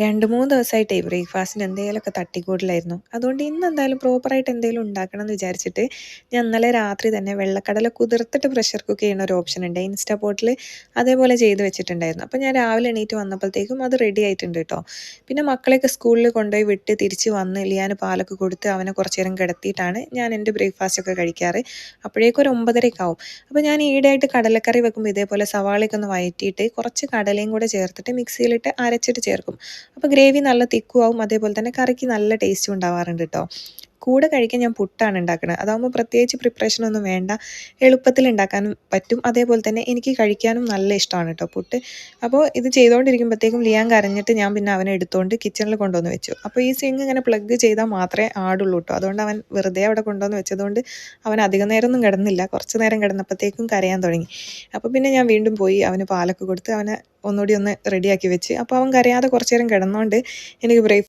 രണ്ട് മൂന്ന് ദിവസമായിട്ടേ ബ്രേക്ക്ഫാസ്റ്റിന് എന്തെങ്കിലുമൊക്കെ തട്ടിക്കൂടലായിരുന്നു. അതുകൊണ്ട് ഇന്ന് എന്തായാലും പ്രോപ്പറായിട്ട് എന്തെങ്കിലും ഉണ്ടാക്കണം എന്ന് വിചാരിച്ചിട്ട് ഞാൻ ഇന്നലെ രാത്രി തന്നെ വെള്ളക്കടല കുതിർത്തിട്ട് പ്രഷർ കുക്ക് ചെയ്യുന്ന ഒരു ഓപ്ഷൻ ഉണ്ട്. ഇൻസ്റ്റാ പോട്ടിൽ അതേപോലെ ചെയ്ത് വെച്ചിട്ടുണ്ടായിരുന്നു. അപ്പോൾ ഞാൻ രാവിലെ എണീറ്റ് വന്നപ്പോഴത്തേക്കും അത് റെഡി ആയിട്ടുണ്ട് കേട്ടോ പിന്നെ മക്കളെയൊക്കെ സ്കൂളിൽ കൊണ്ടുപോയി വിട്ട് തിരിച്ച് വന്ന് ലിയാൻ പാലൊക്കെ കൊടുത്ത് അവനെ കുറച്ച് നേരം കിടത്തിയിട്ടാണ് ഞാൻ എന്റെ ബ്രേക്ക്ഫാസ്റ്റ് ഒക്കെ കഴിക്കാറ്. അപ്പോഴേക്കും ഒരു ഒമ്പതരയൊക്കെ ആവും. അപ്പോൾ ഞാൻ ഈടായിട്ട് കടലക്കറി വെക്കുമ്പോൾ ഇതേപോലെ സവാളയൊക്കെ ഒന്ന് വഴറ്റിയിട്ട് കുറച്ച് കടലയും കൂടെ ചേർത്തിട്ട് മിക്സിയിലിട്ട് അരച്ചിട്ട് ചേർക്കും. അപ്പോൾ ഗ്രേവി നല്ല തിക്കുമാവും അതേപോലെ തന്നെ കറിക്ക് നല്ല ടേസ്റ്റും ഉണ്ടാവാറുണ്ട് കേട്ടോ കൂടെ കഴിക്കാൻ ഞാൻ പുട്ടാണ് ഉണ്ടാക്കുന്നത് അതാകുമ്പോൾ പ്രത്യേകിച്ച് പ്രിപ്പറേഷൻ ഒന്നും വേണ്ട. എളുപ്പത്തിൽ ഉണ്ടാക്കാനും പറ്റും. അതേപോലെ തന്നെ എനിക്ക് കഴിക്കാനും നല്ല ഇഷ്ടമാണ് കേട്ടോ പുട്ട്. അപ്പോൾ ഇത് ചെയ്തുകൊണ്ടിരിക്കുമ്പോഴത്തേക്കും ലിയാൻ കരഞ്ഞിട്ട് ഞാൻ പിന്നെ അവനെ എടുത്തുകൊണ്ട് കിച്ചണിൽ കൊണ്ടുവന്ന് വെച്ചു. അപ്പോൾ ഈ സിങ് ഇങ്ങനെ പ്ലഗ് ചെയ്താൽ മാത്രമേ ആടുള്ളൂ കേട്ടോ അതുകൊണ്ട് അവൻ വെറുതെ അവിടെ കൊണ്ടുവന്ന് വെച്ചതുകൊണ്ട് അവൻ അധികം നേരമൊന്നും കിടന്നില്ല. കുറച്ച് നേരം കിടന്നപ്പോഴത്തേക്കും കരയാൻ തുടങ്ങി. അപ്പോൾ പിന്നെ ഞാൻ വീണ്ടും പോയി അവന് പാലൊക്കെ കൊടുത്ത് അവനെ ഒന്നുകൂടി ഒന്ന് റെഡിയാക്കി വെച്ച്. അപ്പോൾ അവൻ കരയാതെ കുറച്ച് നേരം കിടന്നുകൊണ്ട് എനിക്ക് ബ്രേക്ക്